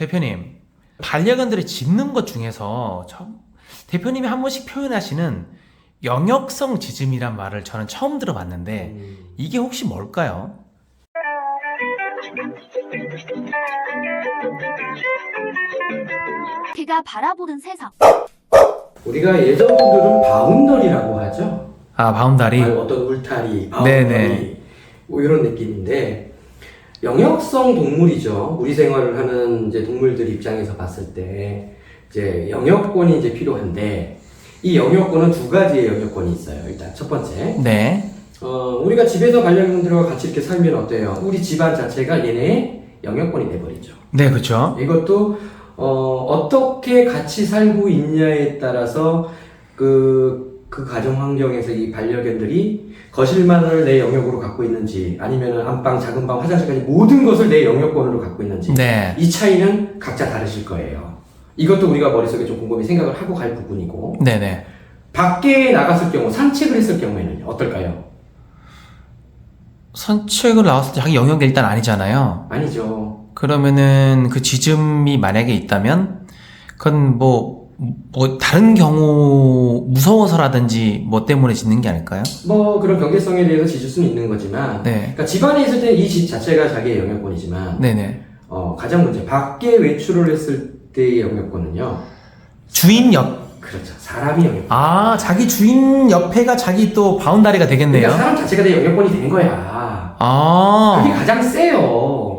대표님, 반려견들을 짖는 것 중에서 참, 대표님이 한 번씩 표현하시는 영역성 짖음이란 말을 저는 처음 들어봤는데 이게 혹시 뭘까요? 그가 바라보는 세상. 우리가 예전 분들은 바운더리라고 하죠. 아, 바운다리. 아니, 어떤 울타리, 네네. 바운더리 뭐 이런 느낌인데 영역성 동물이죠. 우리 생활을 하는 이제 동물들 입장에서 봤을 때 이제 영역권이 이제 필요한데 이 영역권은 두 가지의 영역권이 있어요. 일단 첫 번째, 네. 어, 우리가 집에서 반려견들과 같이 이렇게 살면 어때요? 우리 집안 자체가 얘네의 영역권이 돼버리죠. 네, 그쵸. 이것도 어, 어떻게 같이 살고 있냐에 따라서 그, 그 가정 환경에서 이 반려견들이 거실만을 내 영역으로 갖고 있는지 아니면 안방, 작은 방, 화장실까지 모든 것을 내 영역권으로 갖고 있는지 네. 이 차이는 각자 다르실 거예요. 이것도 우리가 머릿속에 좀 곰곰이 생각을 하고 갈 부분이고 네네. 밖에 나갔을 경우 산책을 했을 경우에는 어떨까요? 산책을 나왔을 때 자기 영역이 일단 아니잖아요. 아니죠. 그러면은 그 짖음이 만약에 있다면 그건 뭐, 뭐 다른 경우 무서워서라든지 뭐 때문에 짖는 게 아닐까요? 뭐 그런 경계성에 대해서 짖을 수는 있는 거지만 네. 그러니까 집안에 있을 때이집 자체가 자기의 영역권이지만 네네. 어, 가장 문제 밖에 외출을 했을 때의 영역권은요. 주인 옆. 그렇죠. 사람이 영역. 아, 자기 주인 옆에가 자기 또 바운다리가 되겠네요. 그러니까 사람 자체가 내 영역권이 된 거야. 아. 그게 가장 세요.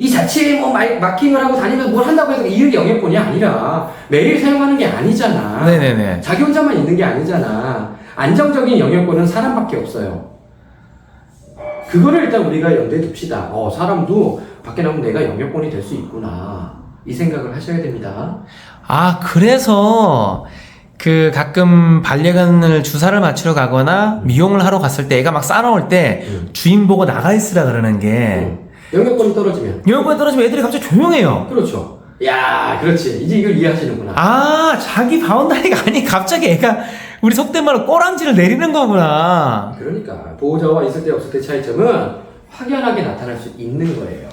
이 자체에 뭐 마, 마킹을 하고 다니면서 뭘 한다고 해서 이게 영역권이 아니라 매일 사용하는 게 아니잖아. 네네네. 자기 혼자만 있는 게 아니잖아. 안정적인 영역권은 사람밖에 없어요. 그거를 일단 우리가 연대에 둡시다. 어, 사람도 밖에 나면 내가 영역권이 될 수 있구나. 이 생각을 하셔야 됩니다. 아, 그래서 그 가끔 반려견을 주사를 맞추러 가거나 미용을 하러 갔을 때 애가 막 싸나올 때 음. 주인 보고 나가 있으라 그러는 게 음. 영역권이 떨어지면. 영역권에 떨어지면 애들이 갑자기 조용해요. 그렇죠. 야, 그렇지. 이제 이걸 이해하시는구나. 아, 자기 바운다리가 아니 갑자기 애가 우리 속된 말로 꼬랑지를 내리는 거구나. 그러니까 보호자와 있을 때 없을 때 차이점은 확연하게 나타날 수 있는 거예요.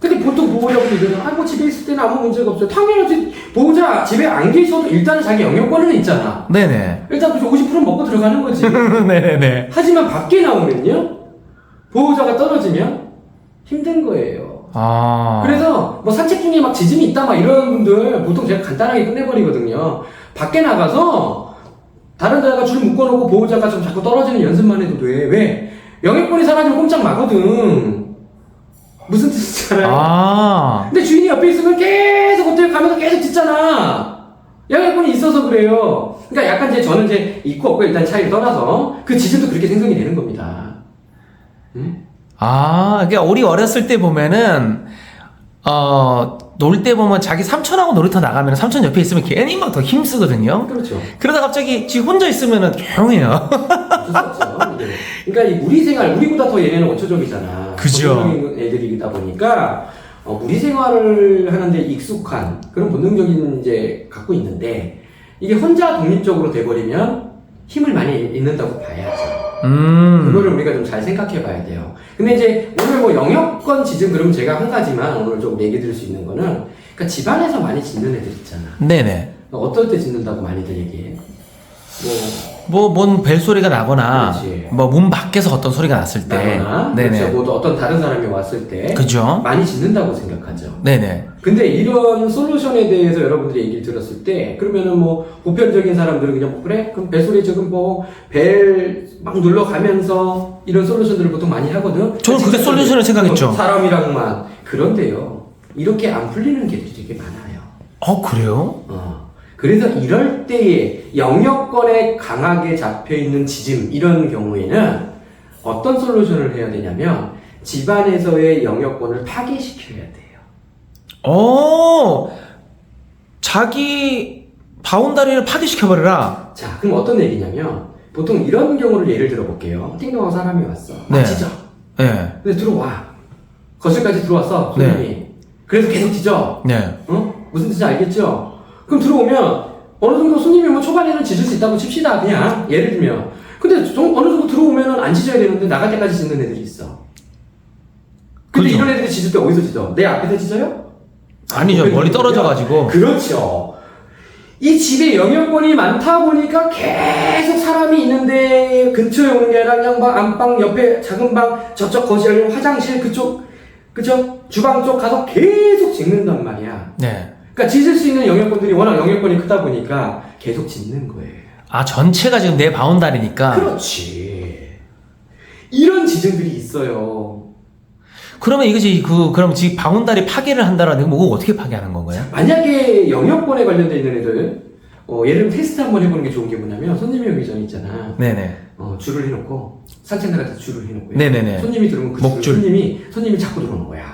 근데 보통 보호자분들은 아, 뭐 집에 있을 때는 아무 문제가 없어요. 당연하지. 보호자 집에 안 계셔도 일단은 자기 영역권은 있잖아. 네네. 일단 그50% 먹고 들어가는 거지. 네네네. 하지만 밖에 나오면요. 보호자가 떨어지면 힘든 거예요. 아. 그래서 뭐 산책 중에 막 지짐이 있다 막 이런 분들 보통 제가 간단하게 끝내버리거든요. 밖에 나가서 다른 데다가 줄 묶어놓고 보호자가 좀 자꾸 떨어지는 연습만 해도 돼. 왜? 영역권이 사라지면 꼼짝 마거든. 무슨 뜻인지 알아요? 아. 근데 주인이 옆에 있으면 계속 어떻게 가면서 계속 짖잖아. 영역권이 있어서 그래요. 그러니까 약간 이제 저는 이제 있고 없고 일단 차이를 떠나서 그 짖음도 그렇게 생성이 되는 겁니다. 음? 아, 그러니까 우리 어렸을 때 보면은 어, 놀 때 보면 자기 삼촌하고 놀이터 나가면 삼촌 옆에 있으면 괜히 막 더 힘쓰거든요. 그렇죠. 그러다 갑자기 지 혼자 있으면은 조용해요. 없죠. 이게. 그러니까 이 무리 생활, 우리보다 더 얘네는 원초적이잖아. 그죠. 본능적인 애들이다 보니까 어, 무리 생활을 하는데 익숙한 그런 본능적인 이제 갖고 있는데 이게 혼자 독립적으로 돼버리면 힘을 많이 잃는다고 봐야죠. 음. 그거를 우리가 좀 잘 생각해 봐야 돼요. 근데 이제 오늘 뭐 영역권 지금 그러면 제가 한 가지만 오늘 좀 얘기 드릴 수 있는 거는 그러니까 집안에서 많이 짓는 애들 있잖아. 네네. 어떨 때 짓는다고 많이들 얘기해? 뭐 뭐, 뭔 벨소리가 나거나, 그렇지. 뭐, 문 밖에서 어떤 소리가 났을 때. 나거나 네네. 그렇죠. 뭐 어떤 다른 사람이 왔을 때 그죠? 많이 짓는다고 생각하죠. 네네. 근데 이런 솔루션에 대해서 여러분들이 얘기를 들었을 때 그러면은 뭐 보편적인 사람들은 그냥 뭐 그래 그럼 벨소리 지금 뭐벨 막 눌러가면서 이런 솔루션들을 보통 많이 하거든. 저는 그게 솔루션을 생각했죠. 어, 사람이랑만 그런데요. 이렇게 안 풀리는 개들이 되게 많아요. 어, 그래요? 어. 그래서 이럴 때에 영역권에 강하게 잡혀 있는 지짐 이런 경우에는 어떤 솔루션을 해야 되냐면 집안에서의 영역권을 파괴시켜야 돼요. 어, 자기 바운다리를 파괴시켜버려라. 자, 그럼 어떤 얘기냐면 보통 이런 경우를 예를 들어 볼게요. 띵동한 사람이 왔어. 네. 아, 짖어. 네. 근데 들어와. 거실까지 들어왔어. 손님이. 그래서 계속 짖어. 네. 어? 무슨 뜻인지 알겠죠? 그럼 들어오면 어느 정도 손님이면 초반에는 짖을 수 있다고 칩시다 그냥 예를 들면 근데 좀 어느 정도 들어오면은 안 짖어야 되는데 나갈 때까지 짖는 애들이 있어 근데 그죠. 이런 애들이 짖을 때 어디서 짖어? 내 앞에서 짖어요? 아니죠. 멀리 떨어져가지고. 그렇죠. 이 집에 영역권이 많다 보니까 계속 사람이 있는데 근처에 오는 게 아니라 그냥 막 안방 옆에 작은 방 저쪽 거실 화장실 그쪽 그죠 주방 쪽 가서 계속 짓는단 말이야. 네. 그러니까 짓을 수 있는 영역권들이 워낙 영역권이 크다 보니까 계속 짓는 거예요. 아, 전체가 지금 내 바운다리니까. 그렇지. 이런 지점들이 있어요. 그러면 이것이 그, 그럼 지금 바운다리 파괴를 한다라는 건뭐 어떻게 파괴하는 건가요? 만약에 영역권에 관련돼 있는 애들, 어, 예를 들면 테스트 한번 해보는 게 좋은 게 뭐냐면 손님이 오기 전에 있잖아. 네네. 어, 줄을 해놓고 산책 때 줄을 해놓고 네네네. 손님이 들어오면 그 목줄. 손님이 손님이 자꾸 들어오는 거야.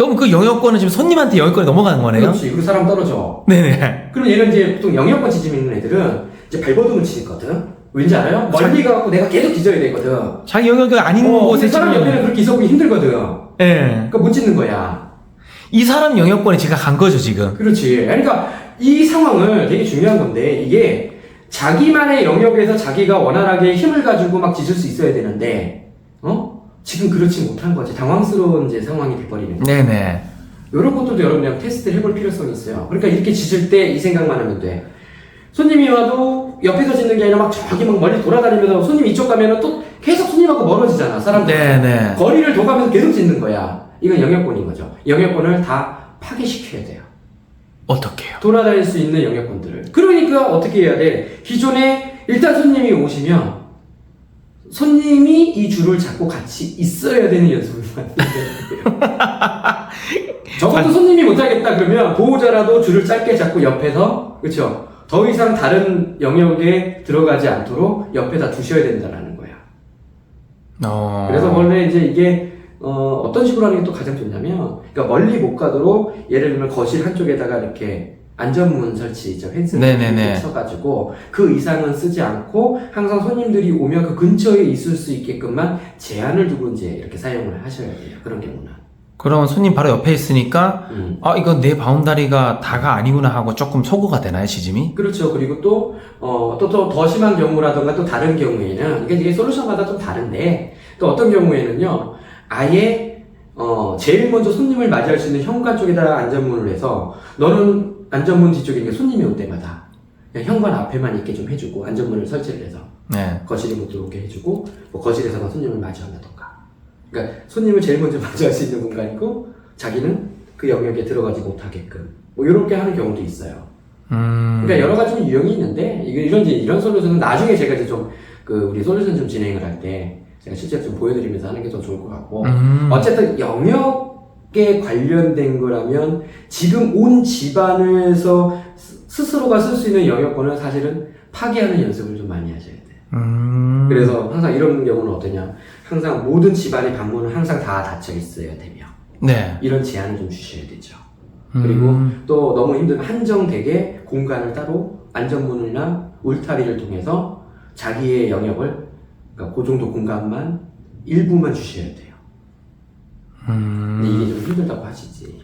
그럼 그 영역권은 지금 손님한테 영역권이 넘어가는 거네요? 그렇지. 그리고 사람 떨어져. 네네. 그럼 얘는 이제 보통 영역권 지짐 있는 애들은 이제 발버둥을 치거든. 왠지 알아요? 멀리 가갖고 내가 계속 뒤져야 되거든. 자기 영역이 아닌 어, 곳에 근데 사람 지금. 옆에는 그렇게 있어보기 힘들거든. 예. 그러니까 못 짓는 거야. 이 사람 영역권에 제가 간 거죠, 지금. 그렇지. 그러니까 이 상황을 되게 중요한 건데 이게 자기만의 영역에서 자기가 원활하게 힘을 가지고 막 짓을 수 있어야 되는데 어? 지금 그렇지 못한 거지. 당황스러운 이제 상황이 돼버리는 거. 네네. 이런 것들도 여러분 그냥 테스트를 해볼 필요성이 있어요. 그러니까 이렇게 짓을 때 이 생각만 하면 돼. 손님이 와도 옆에서 짓는 게 아니라 막 저기 막 멀리 돌아다니면서 손님 이쪽 가면은 또 계속 손님하고 멀어지잖아. 사람들. 네네. 거리를 둬가면서 계속 짓는 거야. 이건 영역권인 거죠. 영역권을 다 파괴시켜야 돼요. 어떻게요? 돌아다닐 수 있는 영역권들을. 그러니까 어떻게 해야 돼? 기존에 일단 손님이 오시면 손님이 이 줄을 잡고 같이 있어야 되는 연습을 만들어야 돼요. 적어도 손님이 못하겠다 그러면 보호자라도 줄을 짧게 잡고 옆에서 그렇죠. 더 이상 다른 영역에 들어가지 않도록 옆에다 두셔야 된다라는 거야. 어. 그래서 원래 이제 이게 어, 어떤 식으로 하는 게 또 가장 좋냐면, 그러니까 멀리 못 가도록 예를 들면 거실 한쪽에다가 이렇게 안전문 설치, 저 펜스 네네네. 쳐가지고 그 이상은 쓰지 않고 항상 손님들이 오면 그 근처에 있을 수 있게끔만 제한을 두고 이제 이렇게 사용을 하셔야 돼요. 그런 경우는. 그러면 손님 바로 옆에 있으니까, 음. 아, 이건 내 바운다리가 다가 아니구나 하고 조금 소구가 되나요, 지짐이? 그렇죠. 그리고 또, 어, 또, 또더 심한 경우라던가 또 다른 경우에는, 이게, 이게 솔루션마다 좀 다른데, 또 어떤 경우에는요, 아예, 어, 제일 먼저 손님을 맞이할 수 있는 현관 쪽에다가 안전문을 해서, 너는 안전문 뒤쪽에 손님이 올 때마다, 그냥 현관 앞에만 있게 좀 해주고, 안전문을 설치를 해서, 네. 거실에 못 들어오게 해주고, 뭐 거실에서만 손님을 맞이한다던가. 그러니까, 손님을 제일 먼저 맞이할 수 있는 공간이고, 자기는 그 영역에 들어가지 못하게끔, 뭐, 이렇게 하는 경우도 있어요. 음. 그러니까 여러 가지 좀 유형이 있는데 이런 이제 이런 솔루션은 나중에 제가 이제 좀 그 우리 솔루션 좀 진행을 할 때 제가 실제로 좀 보여드리면서 하는 게 더 좋을 것 같고 음. 어쨌든 영역 에 관련된 거라면 지금 온 집안에서 스- 스스로가 쓸 수 있는 영역권을 사실은 파괴하는 연습을 좀 많이 하셔야 돼요. 음. 그래서 항상 이런 경우는 어떠냐? 항상 모든 집안의 방문은 항상 다 닫혀 있어야 되며 네. 이런 제한을 좀 주셔야 되죠. 그리고 음. 또 너무 힘들면 한정되게 공간을 따로 안전문이나 울타리를 통해서 자기의 영역을 그러니까 그 정도 공간만 일부만 주셔야 돼요. 음. 근데 이게 좀 힘들다고 하시지.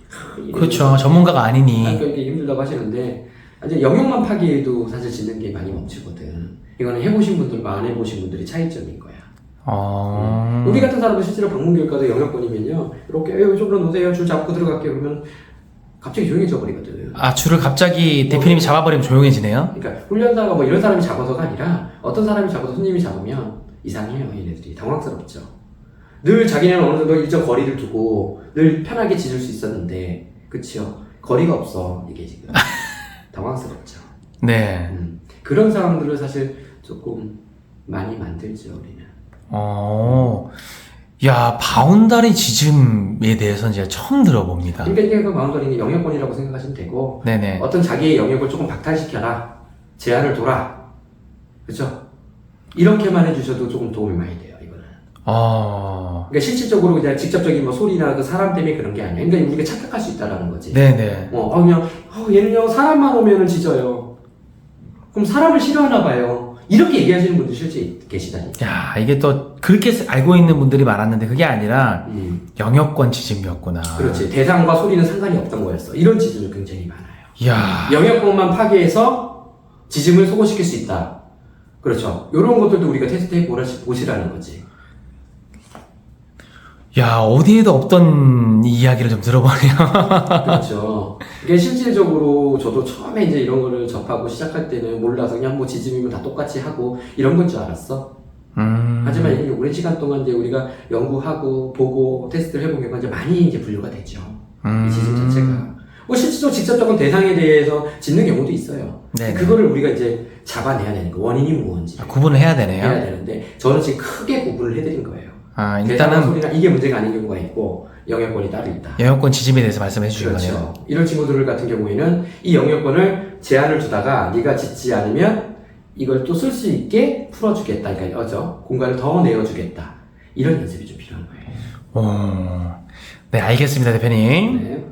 그렇죠. 전문가가 아니니. 그러니까 이게 힘들다고 하시는데 이제 영역만 파기에도 사실 짓는 게 많이 멈추거든. 이거는 해보신 분들과 안 해보신 분들이 차이점인 거야. 어. 우리 같은 사람도 실제로 방문교육 가도 영역권이면요. 이렇게 에, 이쪽으로 놓으세요. 줄 잡고 들어갈게요. 그러면 갑자기 조용해져 버리거든. 아, 줄을 갑자기 대표님이 잡아버리면 조용해지네요? 그러니까 훈련사가 뭐 이런 사람이 잡아서가 아니라 어떤 사람이 잡아서 손님이 잡으면 이상해요 얘네들이 당황스럽죠 늘 자기네는 어느 정도 일정 거리를 두고 늘 편하게 지을 수 있었는데 그치요 거리가 없어 이게 지금 당황스럽죠 네. 음. 그런 상황들을 사실 조금 많이 만들죠 우리는 어. 야, 바운다리 지짐에 대해서는 제가 처음 들어봅니다. 그러니까 이게 그 마운더링이 영역권이라고 생각하시면 되고 네네. 어떤 자기의 영역을 조금 박탈시켜라 제한을 둬라 그죠 이렇게만 해주셔도 조금 도움이 많이 돼요 이거는 어. 그러니까 실질적으로 그냥 직접적인 뭐 소리나 그 사람 때문에 그런 게 아니야. 그러니까 우리가 착각할 수 있다라는 거지. 네네. 어, 어, 그냥 어, 얘는 요 사람만 오면은 짖어요. 그럼 사람을 싫어하나 봐요. 이렇게 얘기하시는 분들 실제 계시다니. 야, 이게 또 그렇게 알고 있는 분들이 많았는데 그게 아니라 음, 영역권 지짐이었구나. 그렇지. 대상과 소리는 상관이 없던 거였어. 이런 지점이 굉장히 많아요. 이야. 영역권만 파괴해서 지짐을 소거시킬 수 있다. 그렇죠. 이런 것들도 우리가 테스트해 보시라는 거지. 야, 어디에도 없던 이 이야기를 좀 들어보네요. 그렇죠. 이게 실질적으로 저도 처음에 이제 이런 거를 접하고 시작할 때는 몰라서 그냥 뭐 지짐이면 다 똑같이 하고 이런 건 줄 알았어. 음. 하지만 이게 오랜 시간 동안 이제 우리가 연구하고 보고 테스트를 해본 결과 이제 많이 이제 분류가 됐죠. 음. 이 지짐 자체가. 뭐 실질적으로 직접적인 대상에 대해서 짓는 경우도 있어요. 네네. 그거를 우리가 이제 잡아내야 되는 거 원인이 무엇인지 아, 구분을 해야 해야 되네요. 되는데 저는 지금 크게 구분을 해드린 거예요. 아, 대상과 일단은 소리나 이게 문제가 아닌 경우가 있고 영역권이 따로 있다. 영역권 지짐에 대해서 말씀해 주신 그렇죠. 거네요. 이런 친구들 같은 경우에는 이 영역권을 제한을 두다가 네가 짓지 않으면 이걸 또 쓸 수 있게 풀어주겠다. 그러니까 어죠 공간을 더 내어주겠다. 이런 연습이 좀 필요한 거예요. 오. 네, 알겠습니다, 대표님. 네.